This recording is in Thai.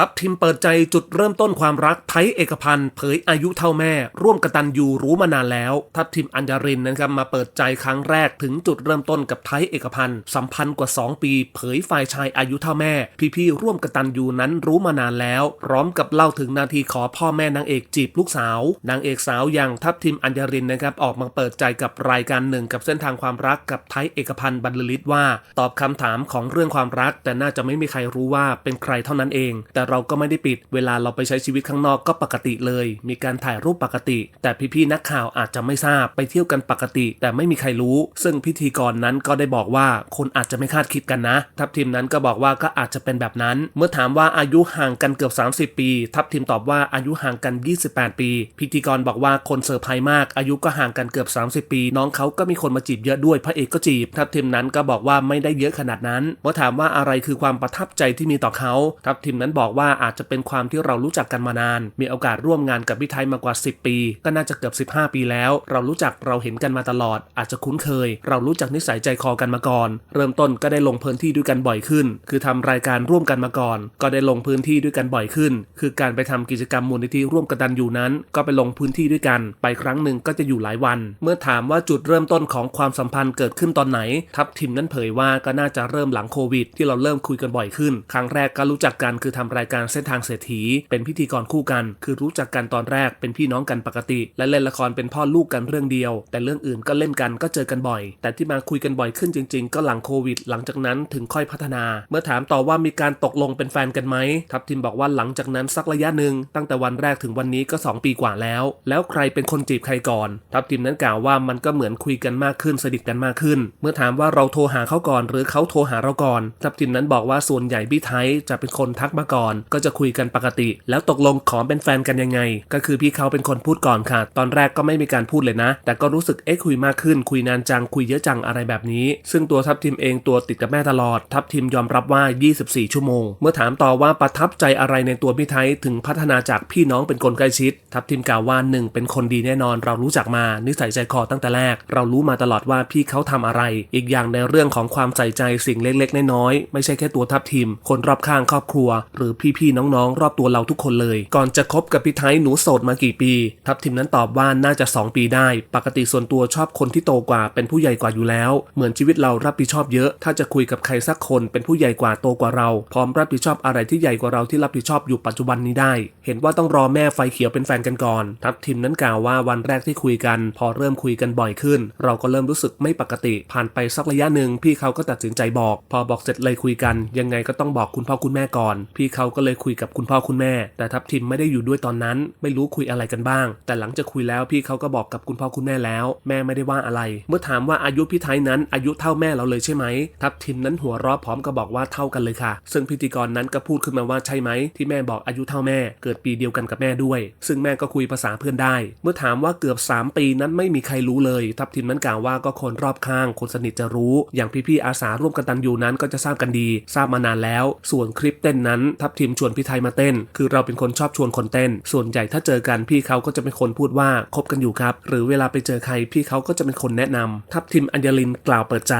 ทัพทิมเปิดใจจุดเริ่มต้นความรักไทยเอกพันธ์เผยอายุเท่าแม่ ร่วมกตันยูรู้มานานแล้ว ทัพทิมอัญญรินนะครับมาเปิดใจครั้งแรกถึงจุดเริ่มต้นกับไทยเอกพันธ์สัมพันธ์กว่า 2 ปี เผยฝ่ายชายอายุเท่าแม่ พี่ๆร่วมกตันยูนั้นรู้มานานแล้วพร้อมกับเล่าถึงนาทีขอพ่อแม่นางเอกจีบลูกสาวนางเอกสาวอย่างทัพทิมอัญญรินนะครับออกมาเปิดใจกับรายการหนึ่งกับเส้นทางความรักกับไทยเอกพันธ์บรรลือฤทธิ์ว่า ตอบคำถามของเรื่องความรัก แต่น่าจะไม่มีใครรู้ว่าเป็นใครเท่านั้นเอง แต่เราก็ไม่ได้ปิด เวลาเราไปใช้ชีวิตข้างนอกก็ปกติเลย มีการถ่ายรูปปกติ แต่พี่ๆนักข่าวอาจจะไม่ทราบไปเที่ยวกันปกติ แต่ไม่มีใครรู้ ซึ่งพิธีกรนั้นก็ได้บอกว่าคนอาจจะไม่คาดคิดกันนะ ทัพทีมนั้นก็บอกว่าก็อาจจะเป็นแบบนั้น เมื่อถามว่าอายุห่างกันเกือบ 30 ปี ทัพทีมตอบว่าอายุห่างกัน 28 ปี พิธีกรบอกว่าคนเซอร์ไพรส์มาก อายุก็ห่างกันเกือบ 30 ปี น้องเขาก็มีคนมาจีบเยอะด้วย พระเอกก็จีบ ทัพทีมนั้นก็บอกว่าไม่ได้เยอะขนาดนั้น เมื่อถามว่าอะไรคือความประทับใจที่มีต่อเขา ทัพทีมนั้นบอกว่าอาจจะเป็นความที่เรารู้จักกันมานาน มีโอกาสร่วมงานกับพี่ไทยมากว่า 10 ปี ก็น่าจะเกือบ 15 ปีแล้ว เรารู้จักเราเห็นกันมาตลอด อาจจะคุ้นเคย เรารู้จักนิสัยใจคอกันมาก่อน เริ่มต้นก็ได้ลงพื้นที่ด้วยกันบ่อยขึ้น คือทำรายการร่วมกันมาก่อน ก็ได้ลงพื้นที่ด้วยกันบ่อยขึ้น คือการไปทำกิจกรรมมูลนิธิร่วมกตันอยู่นั้น ก็ไปลงพื้นที่ด้วยกัน ไปครั้งหนึ่งก็จะอยู่หลายวัน เมื่อถามว่าจุดเริ่มต้นของความสัมพันธ์เกิดขึ้นตอนไหน ทัพทิมนั้นเผยว่าก็น่าจะเริ่มหลังโควิด ที่เราเริ่มคุยกันบ่อยขึ้น ครั้งแรกก็รู้จักกันคือทำรายการเส้นทางเศรษฐี เป็นพิธีกรคู่กัน คือรู้จักกันตอนแรกเป็นพี่น้องกันปกติ และเล่นละครเป็นพ่อลูกกันเรื่องเดียว แต่เรื่องอื่นก็เล่นกันก็เจอกันบ่อย แต่ที่มาคุยกันบ่อยขึ้นจริง ๆ ก็หลังโควิด หลังจากนั้นถึงค่อยพัฒนา เมื่อถามต่อว่ามีการตกลงเป็นแฟนกันไหมทัพทิมบอกว่าหลังจากนั้นสักระยะหนึ่งตั้งแต่วันแรกถึงวันนี้ก็ 2 ปีกว่าแล้ว แล้วใครเป็นคนจีบใครก่อน ทัพทิมนั้นกล่าวว่ามันก็เหมือนคุยกันมากขึ้นสนิทกันมากขึ้น เมื่อถามว่าเราโทรหาเขาก่อน หรือเขาโทรหาเราก่อน ทัพทิมนั้นบอกว่าส่วนใหญ่พี่ไทยจะเป็นคนทักมาก่อนก็จะคุยกันปกติ แล้วตกลงขอเป็นแฟนกันยังไง ก็คือพี่เขาเป็นคนพูดก่อนค่ะ ตอนแรกก็ไม่มีการพูดเลยนะ แต่ก็รู้สึกเอ๊ะคุยมากขึ้น คุยนานจังคุยเยอะจังอะไรแบบนี้ ซึ่งตัวทัพทิมเองตัวติดกับแม่ตลอด ทัพทิมยอมรับว่า 24 ชั่วโมง เมื่อถามต่อว่าประทับใจอะไรในตัวพี่ไทยถึงพัฒนาจากพี่น้องเป็นคนใกล้ชิด ทัพทิมกล่าวว่าหนึ่งเป็นคนดีแน่นอน เรารู้จักมา นิสัยใจคอตั้งแต่แรก เรารู้มาตลอดว่าพี่เขาทำอะไร อีกอย่างในเรื่องของความใส่ใจสิ่งเล็กๆน้อยๆไม่ใช่แค่ตัวทัพทิมคนรอบข้างครอบครัว หรือพี่ๆน้องๆ รอบตัวเราทุกคนเลย ก่อนจะคบกับพี่ไทยหนูโสดมากี่ปี ทัพทิมนั้นตอบว่าน่าจะ 2 ปีได้ ปกติส่วนตัวชอบคนที่โตกว่าเป็นผู้ใหญ่กว่าอยู่แล้ว เหมือนชีวิตเรารับผิดชอบเยอะ ถ้าจะคุยกับใครสักคนเป็นผู้ใหญ่กว่าโตกว่าเรา พร้อมรับผิดชอบอะไรที่ใหญ่กว่าเราที่รับผิดชอบอยู่ปัจจุบันนี้ได้ เห็นว่าต้องรอแม่ไฟเขียวเป็นแฟนกันก่อน ทัพทิมนั้นกล่าวว่าวันแรกที่คุยกัน พอเริ่มคุยกันบ่อยขึ้น เราก็เริ่มรู้สึกไม่ปกติ ผ่านไปสักระยะหนึ่งพี่เขาก็ตัดสินใจบอก พอบอกเสร็จเลยคุยกัน ยังไงก็ต้องบอกคุณพ่อคุณแม่ก่อน พี่เขาก็เลยคุยกับคุณพ่อคุณแม่ แต่ทัพทิมไม่ได้อยู่ด้วยตอนนั้น ไม่รู้คุยอะไรกันบ้าง แต่หลังจากคุยแล้วพี่เขาก็บอกกับคุณพ่อคุณแม่แล้ว แม่ไม่ได้ว่าอะไร เมื่อถามว่าอายุพี่ไทยนั้นอายุเท่าแม่เราเลยใช่ไหม ทัพทิมนั้นหัวเราะพร้อมกับบอกว่าเท่ากันเลยค่ะ ซึ่งพิธีกรนั้นก็พูดขึ้นมาว่าใช่ไหมที่แม่บอกอายุเท่าแม่ เกิดปีเดียวกันกับแม่ด้วย ซึ่งแม่ก็คุยภาษาเพื่อนได้ เมื่อถามว่าเกือบ 3 ปีนั้นไม่มีใครรู้เลย ทัพทิมนั้นกล่าวว่าก็คนรอบข้างคนสนิทจะรู้ อย่างพี่ๆอาสาร่วมกันตันอยู่นั้นก็จะทราบกันดี ทราบมานานแล้ว ส่วนคลิปเต้นนั้นทัพทิมชวนพี่ไทยมาเต้น คือเราเป็นคนชอบชวนคนเต้น ส่วนใหญ่ถ้าเจอกันพี่เขาก็จะเป็นคนพูดว่าคบกันอยู่ครับ หรือเวลาไปเจอใครพี่เขาก็จะเป็นคนแนะนำทัพทิมอัญญลินกล่าวเปิดใจ